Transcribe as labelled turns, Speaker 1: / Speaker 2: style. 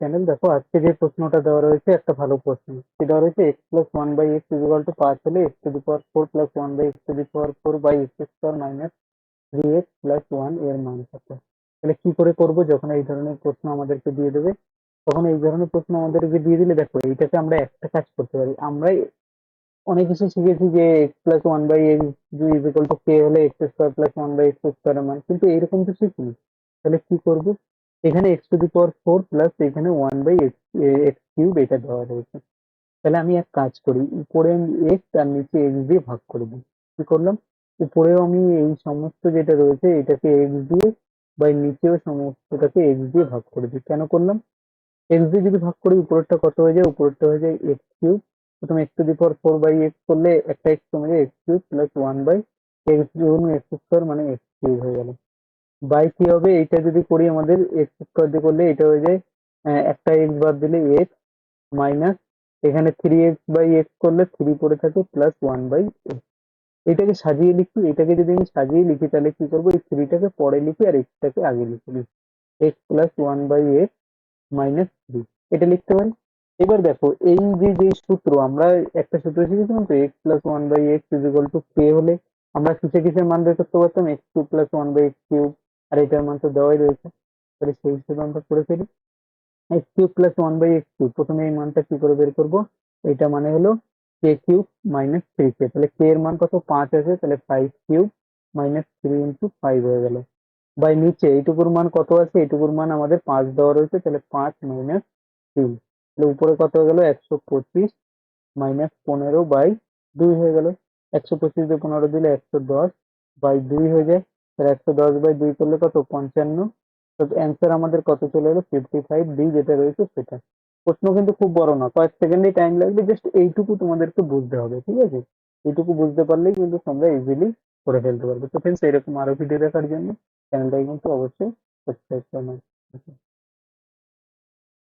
Speaker 1: Channel দেখো, আজকে যে প্রশ্নটা দেওয়া রয়েছে, একটা ভালো প্রশ্ন। সেটা রয়েছে? X plus one by x equal to পাঁচ হলে x to the power four plus one by x to the power four by x square minus three x plus ওয়ানের মান কত তাহলে কি করে করব? যখন এই ধরনের প্রশ্ন আমাদেরকে দিয়ে দেবে, তখন এই ধরনের প্রশ্ন আমাদেরকে দিয়ে দিলে দেখো এইটাকে আমরা একটা কাজ করতে পারি। আমরা অনেক কিছু শিখেছি যে x plus one by x is equal to k হলে x square plus one by x স্কোয়ারের মান, কিন্তু এইরকম তো শিখিনি তাহলে কি করব? এখানে x to the power four plus এখানে ওয়ান বাই এক্স কিউব এটা দেওয়া রয়েছে। তাহলে আমি এক কাজ করি, উপরে আমি এক্স আর নিচে এক্স দিয়ে ভাগ করে দিই। কি করলাম? উপরেও আমি এই সমস্ত যেটা রয়েছে এটাকে এক্স দিয়ে বা নিচেও সমস্তটাকে এক্স দিয়ে ভাগ করে দিই। কেন করলাম? এক্স দিয়ে যদি ভাগ করি, উপরেরটা কত হয়ে যায়? উপরেরটা হয়ে যায় এক্স কিউব প্রথমে x to the power four by x করলে একটা এক্স কমে যায় x cube plus one by x গুণ এক্স স্কোয়ার মানে এক্স কিউব হয়ে গেল। বাই কি হবে? এইটা যদি করি আমাদের এক্স স্কোয়ার দিয়ে করলে এটা হয়ে যায় একটা এক্স বাদ দিলে এক্স মাইনাস এখানে থ্রি এক্স বাই এক্স করলে থ্রি পড়ে থাকে প্লাস ওয়ান বাই এক্স এটাকে সাজিয়ে লিখি, এটাকে যদি আমি সাজিয়ে লিখি, তাহলে কি করব? এই থ্রিটাকে পরে লিখি আর এক্সটাকে আগে লিখে দিই x plus one by x minus three এটা লিখতে পারি? এবার দেখো, এই যে যে সূত্র, আমরা একটা সূত্র শিখেছিলাম তো x plus one by x is to k হলে আমরা কিসে কিসের মান বের করতে পারতাম? X cube plus one by x cube আর এটার মান তো দেওয়াই রয়েছে। তাহলে সেই হিসেবে আমরা করে ফেলি। X cube plus one by x cube প্রথমে এই মানটা কি করে বের করব? এটা মানে হলো k cube minus three k তাহলে কে এর মান কত? পাঁচ আছে। তাহলে five cube minus three into five হয়ে গেল। বাই নিচে এইটুকুর মান কত আছে? এইটুকুর মান আমাদের পাঁচ দেওয়া রয়েছে। তাহলে পাঁচ মাইনাস তিন তাহলে উপরে কত হয়ে গেল? একশো পঁচিশ মাইনাস পনেরো বাই দুই হয়ে গেল। একশো পঁচিশ দিয়ে পনেরো দিলে একশো দশ বাই দুই হয়ে যায়। একশো দশ বাই দুই করলে কত? পঞ্চান্ন। তো অ্যান্সার আমাদের কত চলে এলো? ফিফটি ফাইভ ডি যেটা রয়েছে সেটা। প্রশ্ন কিন্তু খুব বড় না, কয়েক সেকেন্ডেই টাইম লাগবে জাস্ট এইটুকু তোমাদেরকে বুঝতে হবে, ঠিক আছে? এইটুকু বুঝতে পারলেই কিন্তু তোমরা ইজিলি করে ফেলতে পারবে। তো ফ্রেন্ডস এরকম আরও ভিডিও দেখার জন্য চ্যানেলটাকে কিন্তু অবশ্যই সাবস্ক্রাইব করে নাও।